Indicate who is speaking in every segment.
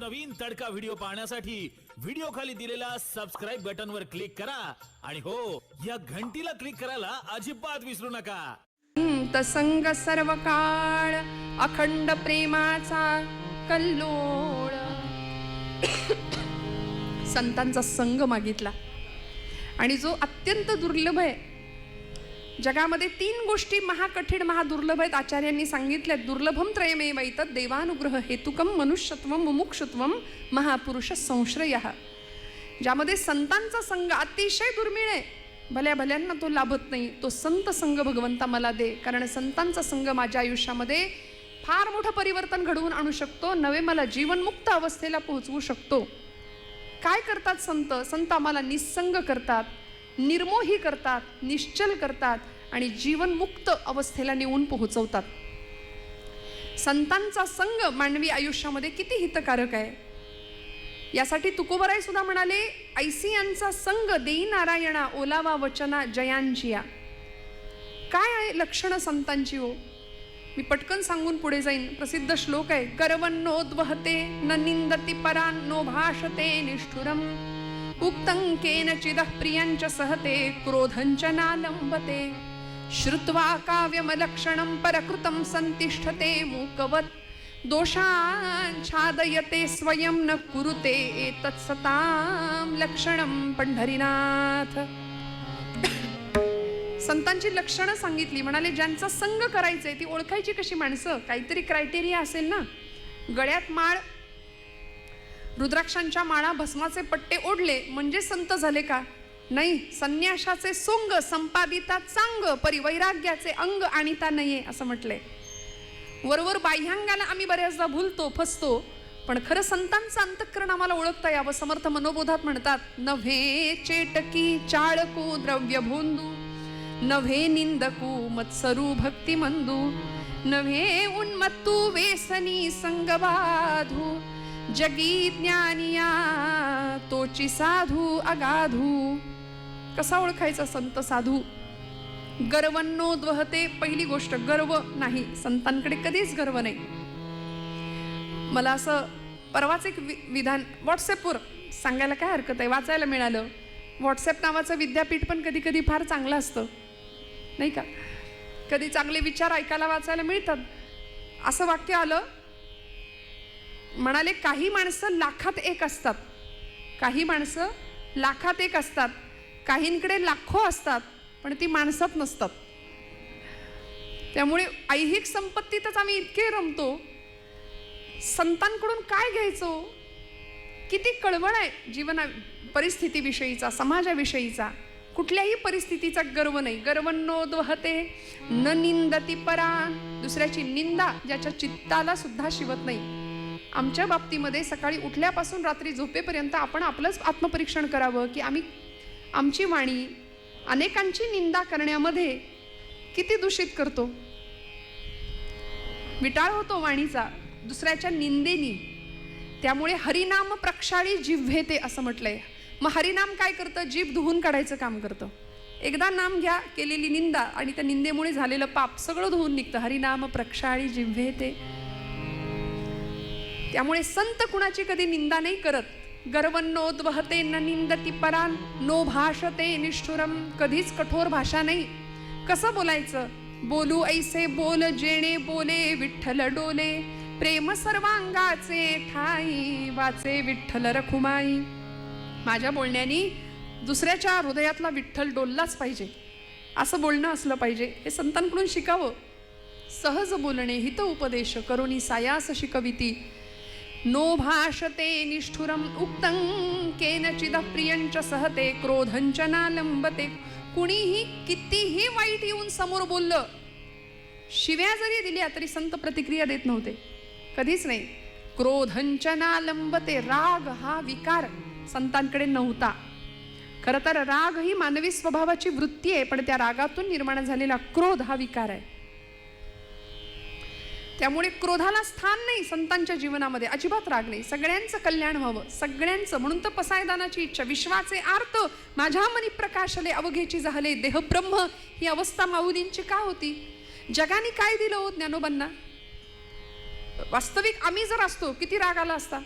Speaker 1: नवनवीन तडका व्हिडिओ पाहण्यासाठी व्हिडिओ खाली दिलेल्या सबस्क्राईब बटन वर क्लिक करा. आणि हो या घंटीला क्लिक करायला अजिबात विसरू नका.
Speaker 2: तसंग सर्व काळ अखंड प्रेमाचा कल्लोळ. संतांचा संग मागितला. आणि जो अत्यंत दुर्लभ आहे जगामध्ये तीन गोष्टी महाकठीण महादुर्लभ आहेत. आचार्यांनी सांगितल्या दुर्लभम त्रयमेव इतत देवानुग्रह हेतुकम मनुष्यत्व मुमुक्षत्वम महापुरुष संश्रय. ज्यामध्ये संतांचा संघ अतिशय दुर्मिळ आहे. भल्या भल्यांना तो लाभत नाही. तो संत संघ भगवंता मला दे. कारण संतांचा संघ माझ्या आयुष्यामध्ये फार मोठं परिवर्तन घडवून आणू शकतो. नवे मला जीवनमुक्त अवस्थेला पोहोचवू शकतो. काय करतात संत? संत आम्हाला निसंग करतात. निर्मोही करतात निश्चल करतात आणि जीवनमुक्त अवस्थेला नेऊन पोहोचवतात. संतांचा संघ मानवी आयुष्यामध्ये किती हितकारक आहे? यासाठी तुकोबराय सुद्धा म्हणाले ऐसी यांचा संघ देई नारायणा ओलावा वचना जयांजिया. काय आहे लक्षणं संतांची हो? मी पटकन सांगून पुढे जाईन. प्रसिद्ध श्लोक आहे करवन्नोद्वहते न निंदती परान नो भाषते निष्ठुरम. उक्तं केनचिदः प्रियञ्च सहते क्रोधञ्च नालम्बते। श्रुत्वा काव्यमलक्षणं परकृतं सन्तिष्ठते मूकवत्। दोषाच्छादयते स्वयं न कुरुते एतत्सतां लक्षणं पंढरीनाथ। संतांची लक्षणं सांगितली म्हणाले ज्यांचा संग करायचंय ती ओळखायची कशी माणसं? काहीतरी क्रायटेरिया असेल ना? गळ्यात माळ रुद्राक्षांच्या माळा भस्माचे पट्टे ओढले म्हणजे संत झाले का? नाही संन्याशाचे सोंग संपादिता चांग परिवैराग्याचे अंग आणिता नाहीये असं म्हटलंय वरवर बाह्यांगाला आम्ही बऱ्याचदा भूलतो फसतो पण खरं संतांचं अंतःकरण आम्हाला ओळखता यावं समर्थ मनोबोधात म्हणतात. नव्हे चेटकी चाळकू द्रव्य भोंदू नव्हे निंदकू मत्सरू भक्ती मंदू नव्हे उन्मत्तू वेसनी संगबाधू. जगी ज्ञानिया तोची साधू अगाधू. कसा ओळखायचा संत साधू? गर्वन्नोद्वहते पहिली गोष्ट गर्व नाही. संतांकडे कधीच गर्व नाही. मला असं परवाच एक वि विधान व्हॉट्सॲपवर सांगायला काय हरकत आहे? वाचायला मिळालं. व्हॉट्सॲप नावाचं विद्यापीठ पण कधी कधी फार चांगलं असतं. नाही का? कधी चांगले विचार ऐकायला वाचायला मिळतात. असं वाक्य आलं म्हणाले काही माणसं लाखात एक असतात. काही माणसं लाखात एक असतात. काहींकडे लाखो असतात पण ती माणसात नसतात. त्यामुळे ऐहिक संपत्तीतच आम्ही इतके रमतो. संतांकडून काय घ्यायचो? किती कळवळ आहे जीवना परिस्थितीविषयीचा समाजाविषयीचा. कुठल्याही परिस्थितीचा गर्व नाही. गर्व गर्वन्नोद्वहते न निंदती परान दुसऱ्याची निंदा ज्याच्या चित्ताला सुद्धा शिवत नाही. आमच्या बाबतीमध्ये सकाळी उठल्यापासून रात्री झोपेपर्यंत आपण आपलंच आत्मपरीक्षण करावं की आम्ही आमची वाणी अनेकांची निंदा करण्यामध्ये किती दूषित करतो? विटाळ होतो वाणीचा दुसऱ्याच्या निंदेनी. त्यामुळे हरिनाम प्रक्षाळी जिव्हेते असं म्हटलंय. मग हरिनाम काय करतं? जीभ धुवून काढायचं काम करतं. एकदा नाम घ्या केलेली निंदा आणि त्या निंदेमुळे झालेलं पाप सगळं धुवून निघतं. हरिनाम प्रक्षाळी जिव्हेते त्यामुळे संत कुणाची कधी निंदा नाही करत. गर्वनोद्वहते न निंदती परान नो भाषते निष्ठुरम कधीच कठोर भाषा नाही. कसं बोलायचं? बोलू ऐसे बोल जेणे बोले विठ्ठल डोले. प्रेम सर्वांगाचे ठाई वाचे विठ्ठल रखुमाई. माझ्या बोलण्यानी दुसऱ्याच्या हृदयातला विठ्ठल डोललाच पाहिजे. असं बोलणं असलं पाहिजे. हे संतांकडून शिकावं. सहज बोलणे हित उपदेश करुणी सायास शिकविती. नो भाषते निष्ठुरम उक्तं केनचिद प्रियंच सहते क्रोधंच नालंबते कुणीही कितीही वाईट येऊन समोर बोललं शिव्या जरी दिल्या तरी संत प्रतिक्रिया देत नव्हते. कधीच नाही. क्रोधंच नालंबते राग हा विकार संतांकडे नव्हता. खरं तर राग ही मानवी स्वभावाची वृत्ती आहे पण त्या रागातून निर्माण झालेला क्रोध हा विकार आहे. त्यामुळे क्रोधाला स्थान नाही संतांच्या जीवनामध्ये. अजिबात राग नाही. सगळ्यांचं कल्याण व्हावं. सगळ्यांचं म्हणून तर पसायदानाची इच्छा विश्वाचे आर्त माझ्या मनी प्रकाशले अवघेची झाले देहब्रह्म ही अवस्था माऊलींची का होती? जगाने काय दिलं हो ज्ञानोबांना? वास्तविक आम्ही जर असतो किती राग आला असता?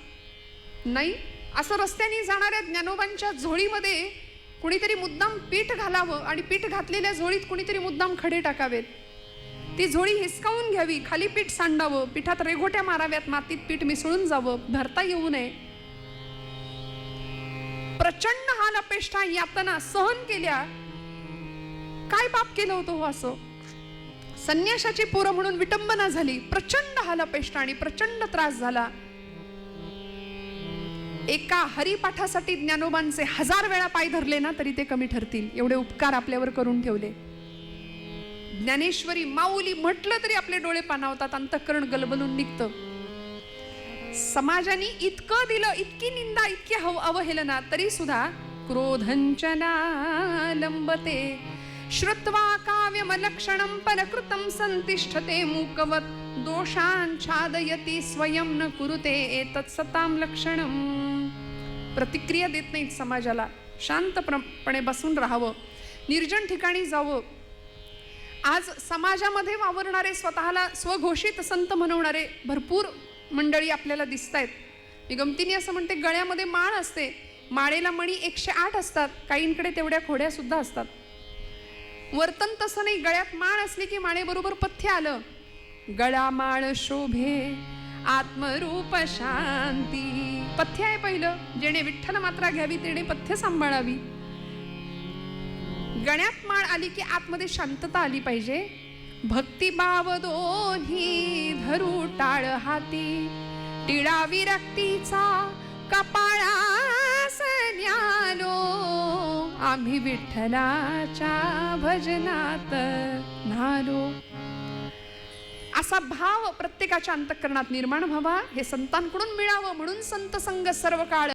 Speaker 2: नाही. असं रस्त्याने जाणाऱ्या ज्ञानोबांच्या झोळीमध्ये कुणीतरी मुद्दाम पीठ घालावं आणि पीठ घातलेल्या झोळीत कुणीतरी मुद्दाम खडे टाकावेत. ती झोळी हिसकावून घ्यावी खाली पीठ सांडावं पिठात रेघोट्या माराव्यात मातीत पीठ मिसळून जावं भरता येऊ नये. प्रचंड हाल अपेष्टा यातना सहन केल्या. काय पाप केलं होतं हो असं? संन्याशाची पोरं म्हणून विटंबना झाली प्रचंड हाल अपेष्टा आणि प्रचंड त्रास झाला. एका हरिपाठासाठी ज्ञानोबांचे हजार वेळा पाय धरले ना तरी ते कमी ठरतील. एवढे उपकार आपल्यावर करून ठेवले. ज्ञानेश्वरी माऊली म्हटलं तरी आपले डोळे पानावतात अंतःकरण गलबलून निघतं. समाजाने इतकं दिलं इतकी निंदा इतकी हव अवहेलना तरी सुद्धा क्रोधंचना लंबते. श्रुत्वा काव्यमलक्षणं परकृतं संतिष्ठते मूकवत दोषांच्छादयति स्वयं न कुरुते एतत् सतां लक्षणं. प्रतिक्रिया देत नाहीत समाजाला. शांतपणे बसून राहावं. निर्जन ठिकाणी जावं. आज समाजामध्ये वावरणारे स्वतःला स्वघोषित संत म्हणवणारे भरपूर मंडळी आपल्याला दिसत आहेत मी गमतीने असं म्हणते गळ्यामध्ये माळ असते. माळेला मणी एकशे आठ असतात. काहींकडे तेवढ्या खोड्यासुद्धा असतात. वर्तन तसं नाही गळ्यात माळ असली की माळेबरोबर पथ्य आलं. गळा माळ शोभे आत्मरूप शांती. पथ्य आहे पहिलं. जेणे विठ्ठल मात्रा घ्यावी तेणे पथ्य सांभाळावी. गण्यात माळ आली की आतमध्ये शांतता आली पाहिजे. भक्तिभाव दोन्ही धरू टाळ हाती. टिळा विरक्तीचा कपाळास न्यालो आम्ही विठ्ठलाच्या भजनात नालो असा भाव प्रत्येकाच्या अंतःकरणात निर्माण व्हावा हे संतांकडून मिळावं म्हणून संत संग सर्व काळ